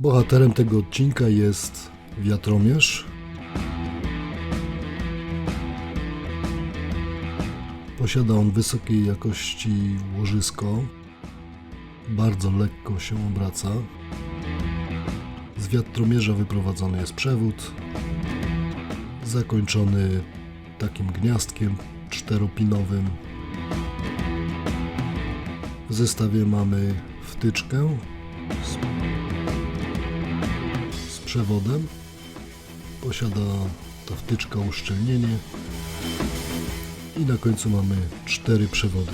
Bohaterem tego odcinka jest wiatromierz. Posiada on wysokiej jakości łożysko. Bardzo lekko się obraca. Z wiatromierza wyprowadzony jest przewód, zakończony takim gniazdkiem czteropinowym. W zestawie mamy wtyczkę przewodem. Posiada ta wtyczka uszczelnienie i na końcu mamy cztery przewody.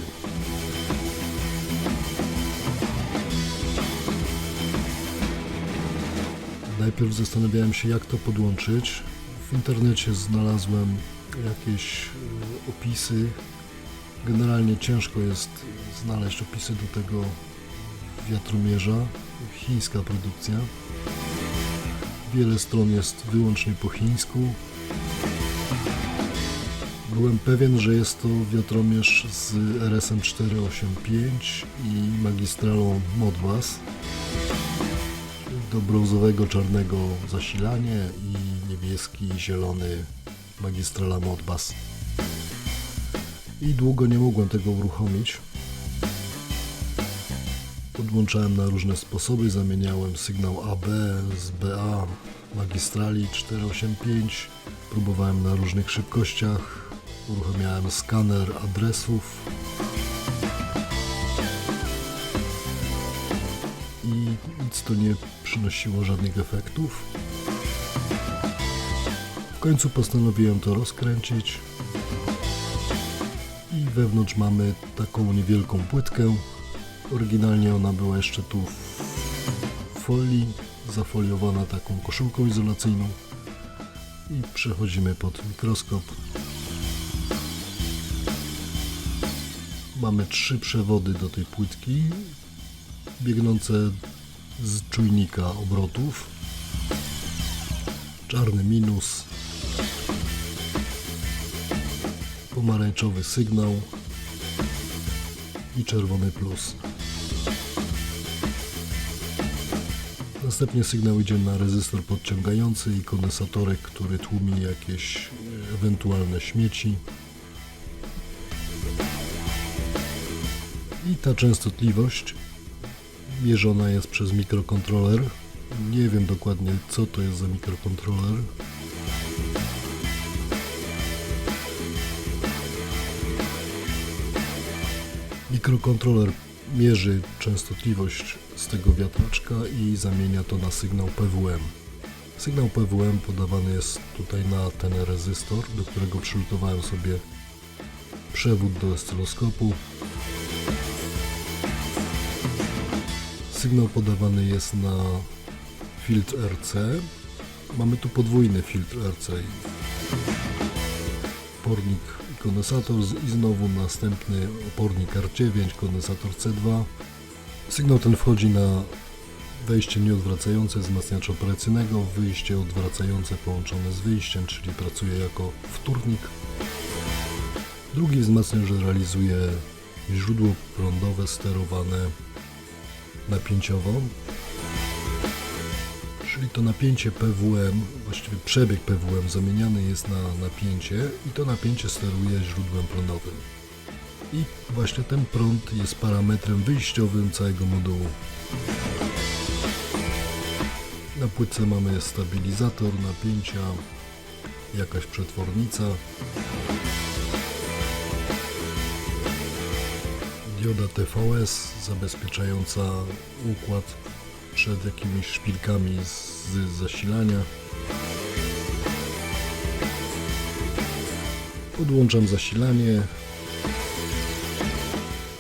Najpierw zastanawiałem się jak to podłączyć. W internecie znalazłem jakieś e, opisy. Generalnie ciężko jest znaleźć opisy do tego wiatromierza. Chińska produkcja. Wiele stron jest wyłącznie po chińsku. Byłem pewien, że jest to wiatromierz z RSM 485 i magistralą Modbus. Do brązowego, czarnego zasilanie i niebieski, zielony magistrala Modbus. I długo nie mogłem tego uruchomić. Podłączałem na różne sposoby, zamieniałem sygnał AB z BA magistrali 485, próbowałem na różnych szybkościach, uruchamiałem skaner adresów. I nic to nie przynosiło żadnych efektów. W końcu postanowiłem to rozkręcić. I wewnątrz mamy taką niewielką płytkę, Oryginalnie ona była jeszcze tu w folii, zafoliowana taką koszulką izolacyjną. I przechodzimy pod mikroskop. Mamy trzy przewody do tej płytki, biegnące z czujnika obrotów. Czarny minus, pomarańczowy sygnał i czerwony plus. Następnie sygnał idzie na rezystor podciągający i kondensatorek, który tłumi jakieś e, ewentualne śmieci. I ta częstotliwość mierzona jest przez mikrokontroler. Nie wiem dokładnie co to jest za mikrokontroler. Mikrokontroler mierzy częstotliwość z tego wiatraczka i zamienia to na sygnał PWM. Sygnał PWM podawany jest tutaj na ten rezystor, do którego przygotowałem sobie przewód do oscyloskopu. Sygnał podawany jest na filtr RC. Mamy tu podwójny filtr RC. Opornik i kondensator i znowu następny opornik R9, kondensator C2. Sygnał ten wchodzi na wejście nieodwracające wzmacniacza operacyjnego, wyjście odwracające połączone z wyjściem, czyli pracuje jako wtórnik. Drugi wzmacniacz realizuje źródło prądowe sterowane napięciowo, czyli to napięcie PWM, właściwie przebieg PWM zamieniany jest na napięcie i to napięcie steruje źródłem prądowym. I właśnie ten prąd jest parametrem wyjściowym całego modułu. Na płytce mamy stabilizator napięcia, jakaś przetwornica, dioda TVS zabezpieczająca układ przed jakimiś szpilkami z zasilania. Podłączam zasilanie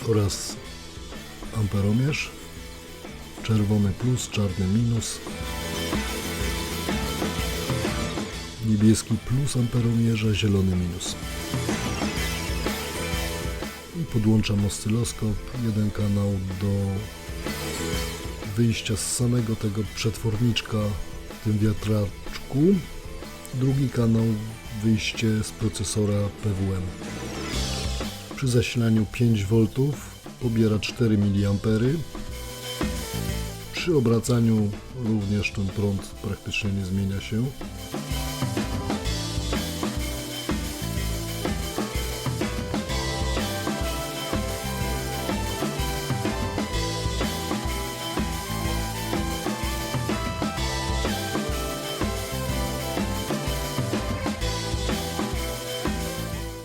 oraz amperomierz. Czerwony plus, czarny minus. Niebieski plus amperomierza, zielony minus. I podłączam oscyloskop, jeden kanał do wyjścia z samego tego przetworniczka w tym wiatraczku, drugi kanał wyjście z procesora PWM. Przy zasilaniu 5 V pobiera 4 mA. Przy obracaniu również ten prąd praktycznie nie zmienia się.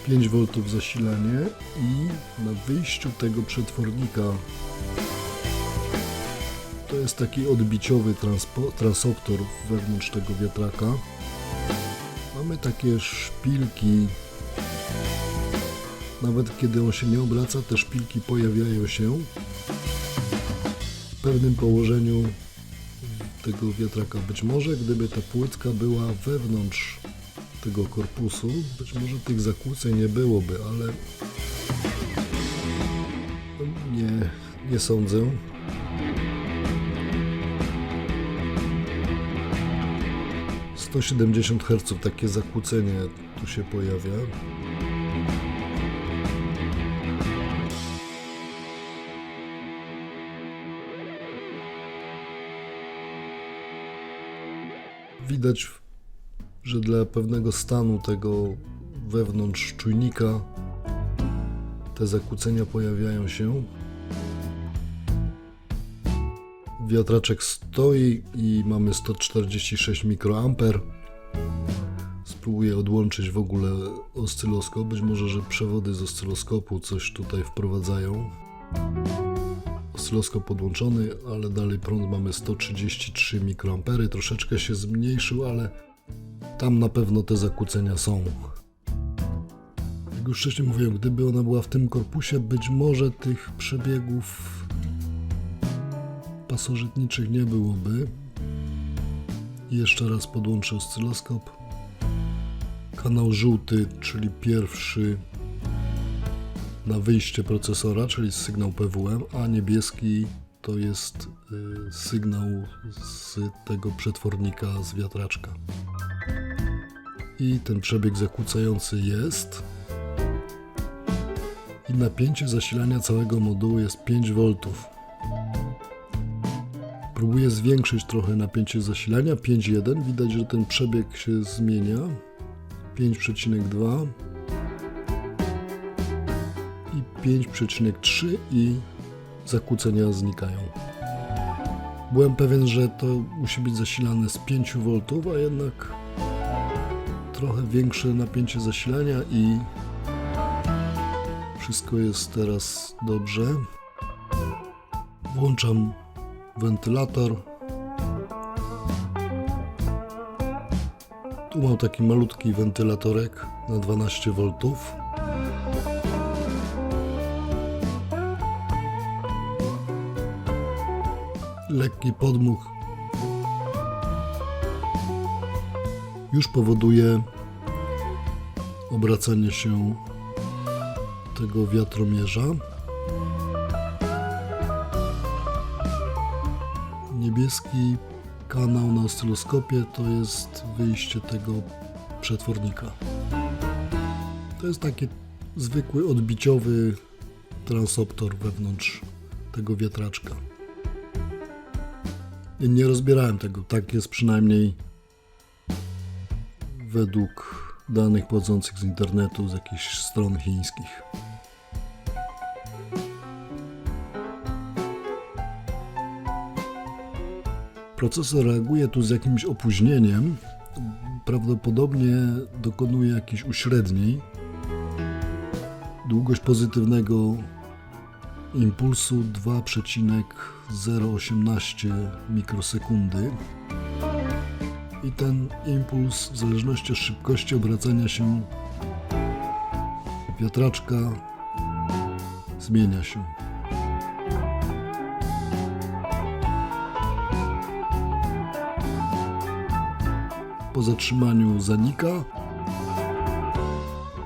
Pięć V zasilanie i na wyjściu tego przetwornika to jest taki odbiciowy transoptor wewnątrz tego wiatraka. Mamy takie szpilki. Nawet kiedy on się nie obraca, te szpilki pojawiają się w pewnym położeniu tego wiatraka. Być może gdyby ta płytka była wewnątrz tego korpusu, być może tych zakłóceń nie byłoby, ale nie, nie sądzę. Sto siedemdziesiąt Hz takie zakłócenie tu się pojawia. Widać, że dla pewnego stanu tego wewnątrz czujnika te zakłócenia pojawiają się. Wiatraczek stoi i mamy 146 mikroamper. Spróbuję odłączyć w ogóle oscyloskop. Być może, że przewody z oscyloskopu coś tutaj wprowadzają. Oscyloskop podłączony, ale dalej prąd mamy 133 mikroampery. Troszeczkę się zmniejszył, ale tam na pewno te zakłócenia są. Jak już wcześniej mówiłem, gdyby ona była w tym korpusie, być może tych przebiegów pasożytniczych nie byłoby. Jeszcze raz podłączę oscyloskop. Kanał żółty, czyli pierwszy na wyjście procesora, czyli sygnał PWM, a niebieski to jest y, sygnał z tego przetwornika z wiatraczka. I ten przebieg zakłócający jest. I napięcie zasilania całego modułu jest 5 V. Próbuję zwiększyć trochę napięcie zasilania 5.1. Widać, że ten przebieg się zmienia. 5,2 i 5,3 i zakłócenia znikają. Byłem pewien, że to musi być zasilane z 5 V, a jednak trochę większe napięcie zasilania i wszystko jest teraz dobrze. Włączam wentylator. Tu mam taki malutki wentylatorek na 12 V. Lekki podmuch już powoduje obracanie się tego wiatromierza. Niebieski kanał na oscyloskopie to jest wyjście tego przetwornika. To jest taki zwykły odbiciowy transoptor wewnątrz tego wiatraczka. Nie rozbierałem tego, tak jest przynajmniej według danych pochodzących z internetu, z jakichś stron chińskich. Procesor reaguje tu z jakimś opóźnieniem. Prawdopodobnie dokonuje jakichś uśrednień. Długość pozytywnego impulsu 2,018 mikrosekundy. I ten impuls, w zależności od szybkości obracania się wiatraczka, zmienia się. Po zatrzymaniu zanika.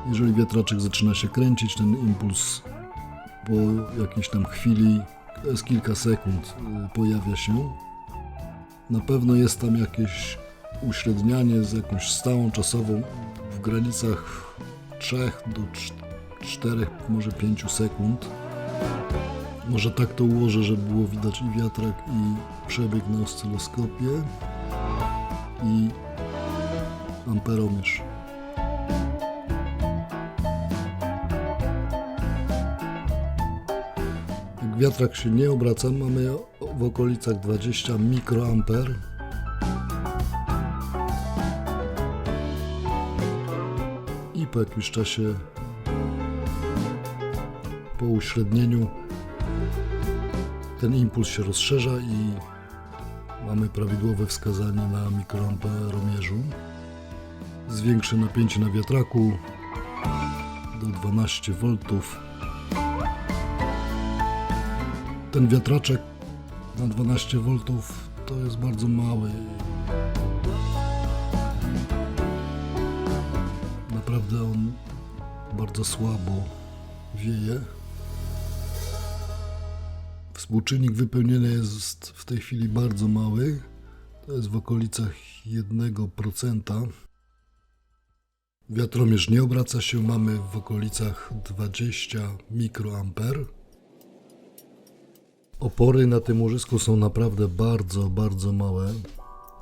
Jeżeli wiatraczek zaczyna się kręcić, ten impuls po jakiejś tam chwili, jest kilka sekund, y, pojawia się. Na pewno jest tam jakieś uśrednianie z jakąś stałą czasową w granicach 3 do 4, może 5 sekund. Może tak to ułożę, żeby było widać i wiatrak, i przebieg na oscyloskopie, i amperomierz. Jak wiatrak się nie obraca, mamy w okolicach 20 mikroamper. Po jakimś czasie, po uśrednieniu, ten impuls się rozszerza i mamy prawidłowe wskazanie na mikroamperomierzu. Zwiększę napięcie na wiatraku do 12 V. Ten wiatraczek na 12 V to jest bardzo mały. Naprawdę on bardzo słabo wieje. Współczynnik wypełnienia jest w tej chwili bardzo mały. To jest w okolicach 1%. Wiatromierz nie obraca się, mamy w okolicach 20 mikroamper. Opory na tym łożysku są naprawdę bardzo, bardzo małe.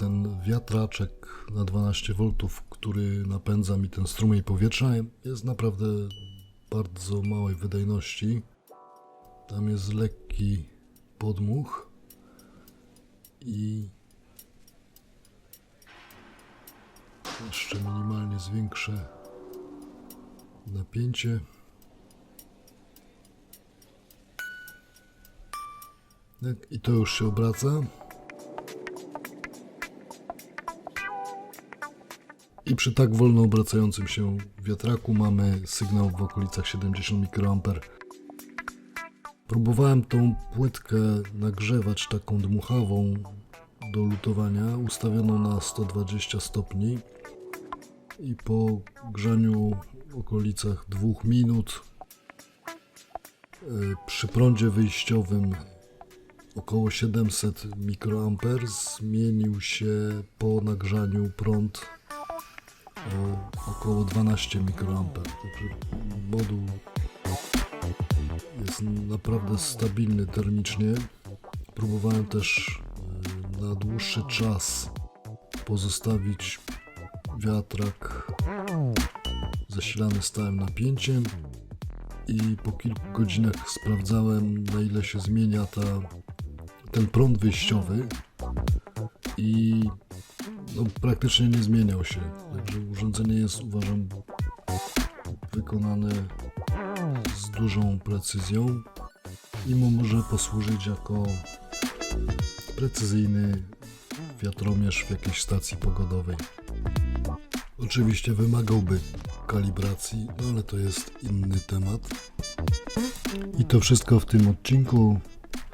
Ten wiatraczek na 12 V, który napędza mi ten strumień powietrza, jest naprawdę bardzo małej wydajności. Tam jest lekki podmuch i jeszcze minimalnie zwiększę napięcie. Tak, I to już się obraca. I przy tak wolno obracającym się wiatraku mamy sygnał w okolicach 70 mikroamper. Próbowałem tą płytkę nagrzewać taką dmuchawą do lutowania, ustawioną na 120 stopni i po grzaniu w okolicach 2 minut e, przy prądzie wyjściowym około 700 mikroamper zmienił się po nagrzaniu prąd około 12 mikroamper. Także moduł jest naprawdę stabilny termicznie. Próbowałem też y, na dłuższy czas pozostawić wiatrak zasilany stałym napięciem i po kilku godzinach sprawdzałem na ile się zmienia ta, ten prąd wyjściowy i no, praktycznie nie zmieniał się. Także urządzenie jest uważam wykonane z dużą precyzją i mu może posłużyć jako precyzyjny wiatromierz w jakiejś stacji pogodowej. Oczywiście wymagałby kalibracji, no ale to jest inny temat. I to wszystko w tym odcinku.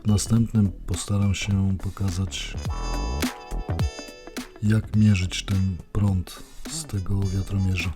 W następnym postaram się pokazać, jak mierzyć ten prąd z tego wiatromierza.